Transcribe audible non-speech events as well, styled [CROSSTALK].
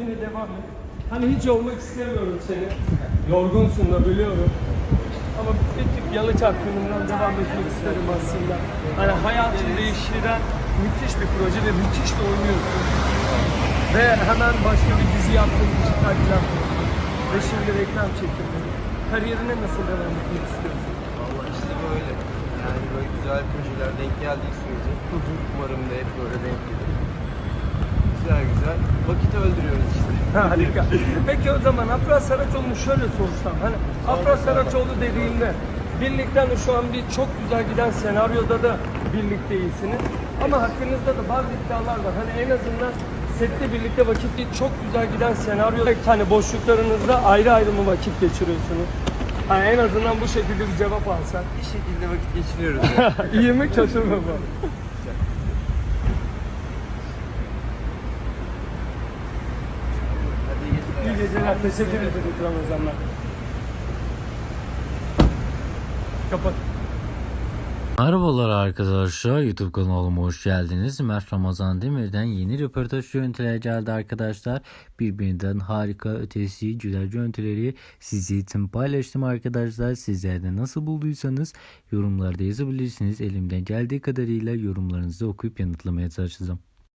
yine devam et. Hani hiç yormak istemiyorum seni. Yorgunsun da biliyorum. Ama bir tık yalı çapkınından devam etmek isterim aslında. Hani hayatını değiştiren müthiş bir proje ve müthiş de oynuyorsun. Ve hemen başka bir dizi yaptın, dijital yaptın. Ve şimdi reklam çekildin. Kariyerine nasıl devam etmek istiyorsun? Valla işte böyle. Yani böyle güzel projeler denk geldiği sürece umarım da hep böyle denk gelir. Vakit öldürüyoruz işte. [LAUGHS] Harika. Peki o zaman Afra Saraçoğlu'nu şöyle sorsam. Hani Afra Saraçoğlu dediğinde birlikte hani şu an bir çok güzel giden senaryoda da birlikte iyisiniz. Ama hakkınızda da bazı iddialar var. Hani en azından sette birlikte vakit çok güzel giden senaryoda hani boşluklarınızda ayrı ayrı mı vakit geçiriyorsunuz? Hani en azından bu şekilde bir cevap alsak. Bir şekilde vakit geçiriyoruz. [LAUGHS] yani. İyi mi kötü mü bu? İyi geceler. Teşekkür ederim Ramazanlar. Kapat. Merhabalar arkadaşlar YouTube kanalıma hoş geldiniz. Mert Ramazan Demir'den yeni röportaj görüntüleri geldi arkadaşlar. Birbirinden harika ötesi güzel görüntüleri sizi için paylaştım arkadaşlar. Sizler de nasıl bulduysanız yorumlarda yazabilirsiniz. Elimden geldiği kadarıyla yorumlarınızı okuyup yanıtlamaya çalışacağım.